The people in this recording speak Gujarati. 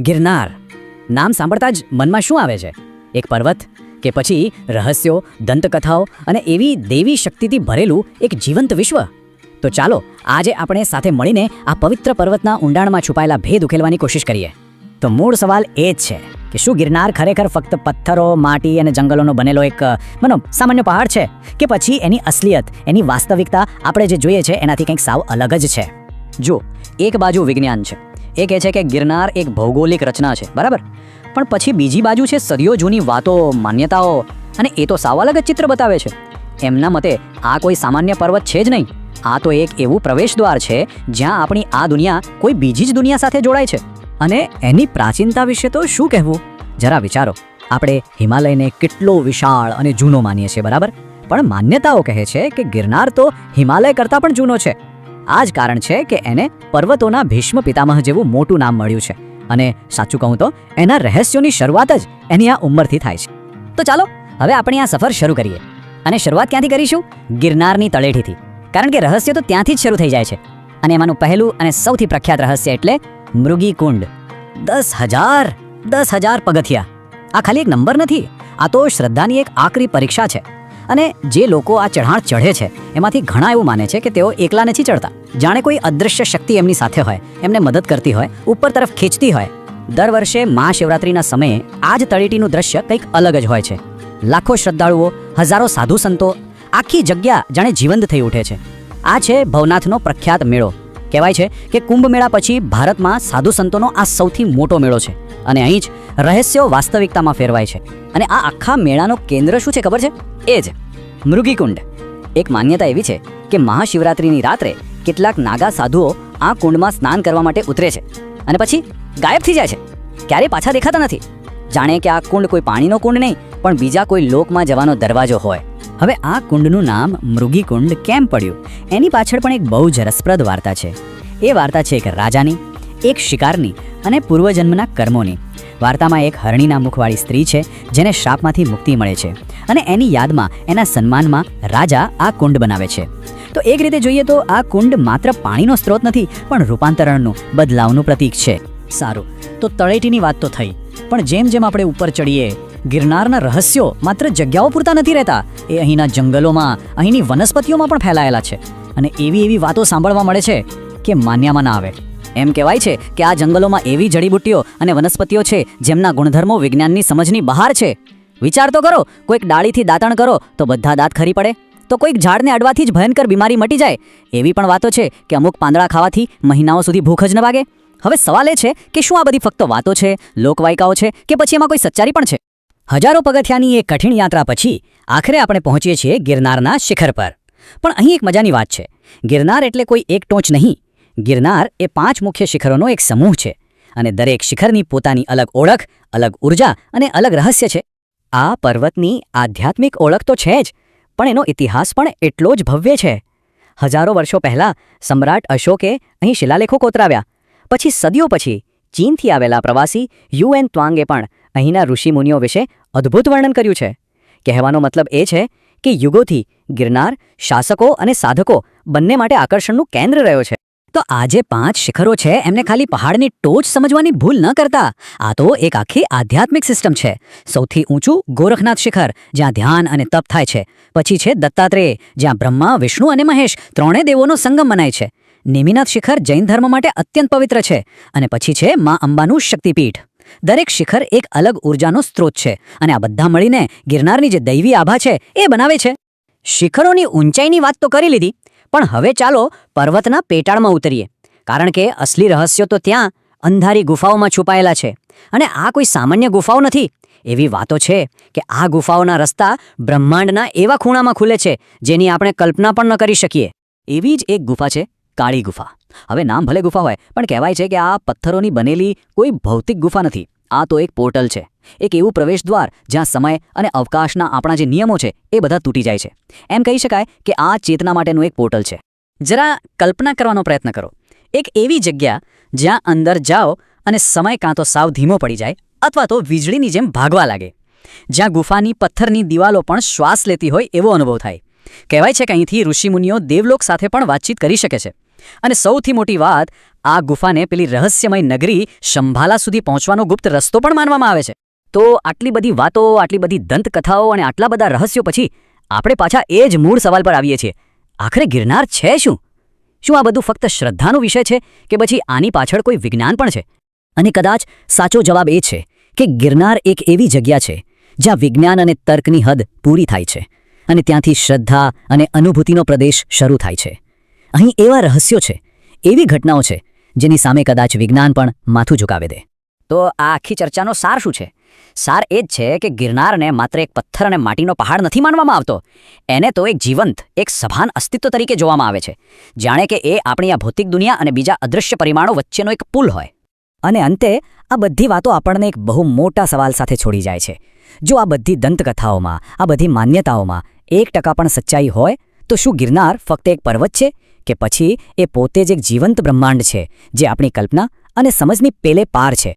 ગિરનાર. નામ સાંભળતા જ મનમાં શું આવે છે? એક પર્વત કે પછી રહસ્યો, દંતકથાઓ અને એવી દેવી શક્તિથી ભરેલું એક જીવંત વિશ્વ? તો ચાલો, આજે આપણે સાથે મળીને આ પવિત્ર પર્વતના ઊંડાણમાં છુપાયેલા ભેદ ઉકેલવાની કોશિશ કરીએ. તો મૂળ સવાલ એ જ છે કે શું ગિરનાર ખરેખર ફક્ત પથ્થરો, માટી અને જંગલોનો બનેલો એક, મનો, સામાન્ય પહાડ છે? કે પછી એની અસલિયત, એની વાસ્તવિકતા આપણે જે જોઈએ છે એનાથી કંઈક સાવ અલગ જ છે? જો એક બાજુ વિજ્ઞાન છે. એ કહે છે કે ગિરનાર એક ભૌગોલિક રચના છે, બરાબર? પણ પછી બીજી બાજુ છે સદીઓ જૂની વાતો, માન્યતાઓ, અને એ તો સાવ અલગ જ ચિત્ર બતાવે છે. એમના મતે આ કોઈ સામાન્ય પર્વત છે જ નહીં. આ તો એક એવું પ્રવેશ દ્વાર છે જ્યાં આપણી આ દુનિયા કોઈ બીજી જ દુનિયા સાથે જોડાય છે. અને એની પ્રાચીનતા વિશે તો શું કહેવું? જરા વિચારો. આપણે હિમાલયને કેટલો વિશાળ અને જૂનો માનીએ છીએ, બરાબર? પણ માન્યતાઓ કહે છે કે ગિરનાર તો હિમાલય કરતાં પણ જૂનો છે. આ જ કારણ છે કે એને પર્વતોના ભીષ્મ પિતામહ જેવું મોટું નામ મળ્યું છે. અને સાચું કહું તો, એના રહસ્યોની શરૂઆત જ એની આ ઉંમરથી થાય છે. તો ચાલો, હવે આપણે આ સફર શરૂ કરીએ. અને શરૂઆત ક્યાંથી કરીશું? ગિરનારની તળેટીથી. કારણ કે રહસ્ય તો ત્યાંથી જ શરૂ થઈ જાય છે. અને એમાંનું પહેલું અને સૌથી પ્રખ્યાત રહસ્ય એટલે મૃગી કુંડ દસ હજાર દસ હજાર પગથિયા. આ ખાલી એક નંબર નથી. આ તો શ્રદ્ધાની એક આકરી પરીક્ષા છે. અને જે લોકો આ ચઢાણ ચઢે છે, એમાંથી ઘણા એવું માને છે કે તેઓ એકલા નથી ચડતા જાણે કોઈ અદૃશ્ય શક્તિ એમની સાથે હોય, એમને મદદ કરતી હોય, ઉપર તરફ ખેંચતી હોય. દર વર્ષે મહાશિવરાત્રિના સમયે આ જ તળેટીનું દ્રશ્ય કંઈક અલગ જ હોય છે. લાખો શ્રદ્ધાળુઓ, હજારો સાધુ સંતો, આખી જગ્યા જાણે જીવંત થઈ ઉઠે છે. આ છે ભવનાથનો પ્રખ્યાત મેળો. કહેવાય છે કે કુંભ મેળા પછી ભારતમાં સાધુ સંતોનો આ સૌથી મોટો મેળો છે. અને અહીં જ રહસ્યો વાસ્તવિકતામાં ફેરવાય છે. અને આ આખા મેળાનો કેન્દ્ર શું છે ખબર છે? એ જ મૃગીકુંડ. એક માન્યતા એવી છે કે મહાશિવરાત્રિની રાત્રે કેટલાક નાગા સાધુઓ આ કુંડમાં સ્નાન કરવા માટે ઉતરે છે. અને પછી ગાયબ થઈ જાય છે. ક્યારેય પાછા દેખાતા નથી. જાણે કે આ કુંડ કોઈ પાણીનો કુંડ નહીં, પણ બીજા કોઈ લોકમાં જવાનો દરવાજો હોય. હવે આ કુંડનું નામ મૃગીકુંડ કેમ પડ્યું? એની પાછળ પણ એક બહુ જ રસપ્રદ વાર્તા છે. એ વાર્તા છે એક રાજાની, એક શિકારની અને પૂર્વજન્મના કર્મોની. વાર્તામાં એક હરણીના મુખવાળી સ્ત્રી છે, જેને શ્રાપમાંથી મુક્તિ મળે છે અને એની યાદમાં, એના સન્માનમાં રાજા આ કુંડ બનાવે છે. તો એક રીતે જોઈએ તો આ કુંડ માત્ર પાણીનો સ્ત્રોત નથી, પણ રૂપાંતરણનું, બદલાવનું પ્રતીક છે. સારું, તો તળેટીની વાત તો થઈ. પણ જેમ જેમ આપણે ઉપર ચડીએ, ગિરનારના રહસ્યો માત્ર જગ્યાઓ પૂરતા નથી રહેતા. એ અહીંના જંગલોમાં, અહીંની વનસ્પતિઓમાં પણ ફેલાયેલા છે. અને એવી એવી વાતો સાંભળવા મળે છે. કે માન્યામાં ના આવે. એમ કહેવાય છે કે આ જંગલોમાં એવી જડીબુટ્ટીઓ અને વનસ્પતિઓ છે જેમના ગુણધર્મો વિજ્ઞાનની સમજની બહાર છે. વિચાર તો કરો, કોઈક ડાળીથી દાંતણ કરો તો બધા દાંત ખરી પડે. તો કોઈક ઝાડને અડવાથી જ ભયંકર બીમારી મટી જાય. એવી પણ વાતો છે કે અમુક પાંદડા ખાવાથી મહિનાઓ સુધી ભૂખ જ ન વાગે. હવે સવાલ એ છે કે શું આ બધી ફક્ત વાતો છે, લોકવાયકાઓ છે કે પછી એમાં કોઈ સચ્ચારી પણ છે? હજારો પગથિયાની એ કઠિન યાત્રા પછી આખરે આપણે પહોંચીએ છીએ ગિરનારના શિખર પર. પણ અહીં એક મજાની વાત છે. ગિરનાર એટલે કોઈ એક ટોચ નહીં ગિરનાર એ પાંચ મુખ્ય શિખરોનો એક સમૂહ છે અને દરેક શિખરની પોતાની અલગ ઓળખ, અલગ ઊર્જા અને અલગ રહસ્ય છે. આ પર્વતની આધ્યાત્મિક ઓળખ તો છે જ, પણ એનો ઇતિહાસ પણ એટલો જ ભવ્ય છે. હજારો વર્ષો પહેલાં સમ્રાટ અશોકે અહીં શિલાલેખો કોતરાવ્યા. પછી સદીઓ પછી ચીનથી આવેલા પ્રવાસી યુએન ત્વાંગે પણ અહીંના ઋષિમુનિઓ વિશે અદ્ભુત વર્ણન કર્યું છે. કહેવાનો મતલબ એ છે કે યુગોથી ગિરનાર શાસકો અને સાધકો બંને માટે આકર્ષણનું કેન્દ્ર રહ્યો છે. તો આ જે પાંચ શિખરો છે, એમને ખાલી પહાડની ટોચ સમજવાની ભૂલ ન કરતા. આ તો એક આખી આધ્યાત્મિક સિસ્ટમ છે. સૌથી ઊંચું ગોરખનાથ શિખર, જ્યાં ધ્યાન અને તપ થાય છે. પછી છે દત્તાત્રેય, જ્યાં બ્રહ્મા, વિષ્ણુ અને મહેશ ત્રણેય દેવોનો સંગમ મનાય છે. નેમિનાથ શિખર જૈન ધર્મ માટે અત્યંત પવિત્ર છે. અને પછી છે મા અંબાનું શક્તિપીઠ. દરેક શિખર એક અલગ ઉર્જાનો સ્ત્રોત છે અને આ બધા મળીને ગિરનારની જે દૈવી આભા છે, એ બનાવે છે. શિખરોની ઊંચાઈની વાત તો કરી લીધી પણ હવે ચાલો પર્વતના પેટાળમાં ઉતરીએ. કારણ કે અસલી રહસ્યો તો ત્યાં અંધારી ગુફાઓમાં છુપાયેલા છે. અને આ કોઈ સામાન્ય ગુફાઓ નથી. એવી વાતો છે કે આ ગુફાઓના રસ્તા બ્રહ્માંડના એવા ખૂણામાં ખુલે છે જેની આપણે કલ્પના પણ ન કરી શકીએ. એવી જ એક ગુફા છે, કાળી ગુફા. હવે નામ ભલે ગુફા હોય, પણ કહેવાય છે કે આ પથ્થરોની બનેલી કોઈ ભૌતિક ગુફા નથી. આ તો એક પોર્ટલ છે. એક એવું પ્રવેશ દ્વાર જ્યાં સમય અને અવકાશના આપણા જે નિયમો છે એ બધા તૂટી જાય છે. એમ કહી શકાય કે આ ચેતના માટેનું એક પોર્ટલ છે. જરા કલ્પના કરવાનો પ્રયત્ન કરો. એક એવી જગ્યા જ્યાં અંદર જાઓ અને સમય કાં તો સાવ ધીમો પડી જાય અથવા તો વીજળીની જેમ ભાગવા લાગે. જ્યાં ગુફાની પથ્થરની દિવાલો પણ શ્વાસ લેતી હોય એવો અનુભવ થાય. કહેવાય છે કે અહીંથી ઋષિમુનિઓ દેવલોક સાથે પણ વાતચીત કરી શકે છે. અને સૌથી મોટી વાત, આ ગુફાને પેલી રહસ્યમય નગરી શંભાલા સુધી પહોંચવાનો ગુપ્ત રસ્તો પણ માનવામાં આવે છે. તો આટલી બધી વાતો, આટલી બધી દંતકથાઓ અને આટલા બધા રહસ્યો પછી આપણે પાછા એ જ મૂળ સવાલ પર આવીએ છીએ. આખરે ગિરનાર છે શું? શું આ બધું ફક્ત શ્રદ્ધાનો વિષય છે કે પછી આની પાછળ કોઈ વિજ્ઞાન પણ છે? અને કદાચ સાચો જવાબ એ છે કે ગિરનાર એક એવી જગ્યા છે જ્યાં વિજ્ઞાન અને તર્કની હદ પૂરી થાય છે અને ત્યાંથી શ્રદ્ધા અને અનુભૂતિનો પ્રદેશ શરૂ થાય છે. અહીં એવા રહસ્યો છે, એવી ઘટનાઓ છે જેની સામે કદાચ વિજ્ઞાન પણ માથું ઝુકાવે દે. તો આ આખી ચર્ચાનો સાર શું છે? સાર એ જ છે કે ગિરનારને માત્ર એક પથ્થર અને માટીનો પહાડ નથી માનવામાં આવતો. એને તો એક જીવંત, એક સભાન અસ્તિત્વ તરીકે જોવામાં આવે છે. જાણે કે એ આપણી આ ભૌતિક દુનિયા અને બીજા અદૃશ્ય પરિમાણો વચ્ચેનો એક પુલ હોય. અને અંતે, આ બધી વાતો આપણને એક બહુ મોટા સવાલ સાથે છોડી જાય છે. જો આ બધી દંતકથાઓમાં, આ બધી માન્યતાઓમાં એક ટકા પણ સચ્ચાઈ હોય, તો શું ગિરનાર ફક્ત એક પર્વત છે? કે પછી એ પોતે જ એક જીવંત બ્રહ્માંડ છે, જે આપણી કલ્પના અને સમજની પેલે પાર છે?